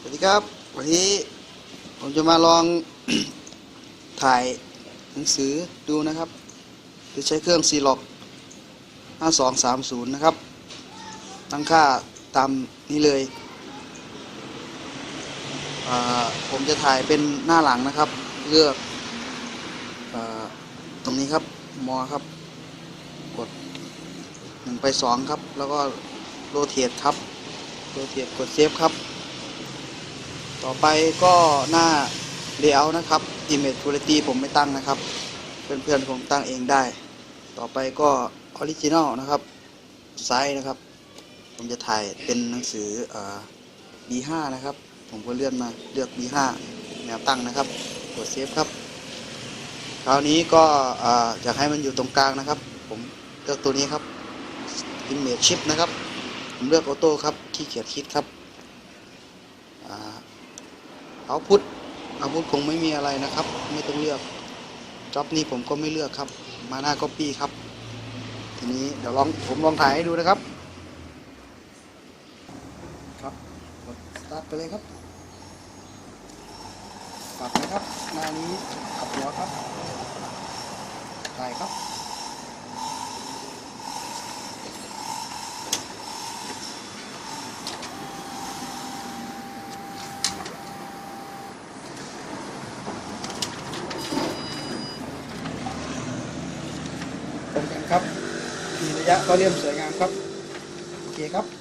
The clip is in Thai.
สวัสดีครับ วันนี้ผมจะมาลอง ถ่ายหนังสือดูนะครับโดยใช้เครื่อง c l o c 5230 นะครับ ตั้งค่าตามนี้เลย ผมจะถ่ายเป็นหน้าหลังนะครับ เลือกอตรงนี้ครับ มอครับ กด 1 ไป 2 ครับ แล้วก็โรเทตครับโรเทตกดเซฟครับ ต่อไปก็หน้า layout นะครับ image quality ผมไม่ตั้งนะครับ เพื่อนๆผมตั้งเองได้ ต่อไปก็ original นะครับไซส์นะครับ ผมจะถ่ายเป็นหนังสืออ B5 นะครับ ผมก็เลื่อนมาเลือก B5 แนวตั้งนะครับ กดเซฟครับ คราวนี้ก็เอ่ออยากให้มันอยู่ตรงกลางนะครับ ผมเลือกตัวนี้ครับ image shift นะครับ ผมเลือกออโต้ครับขี้เกียจคิดครับ เอาพุทอาพุทคงไม่มีอะไรนะครับ ไม่ต้องเลือกจ็อบนี้ผมก็ไม่เลือกครับ มาหน้าก็ปี้ครับ ทีนี้เดี๋ยวลองผมลองถ่ายให้ดูนะครับ ครับกดสตาร์ทไปเลยครับปรับนะครับ หน้านี้ขับหัวครับถ่ายครับ มกันครับมีระยะก็เรียมสวยงามครับ โอเคครับ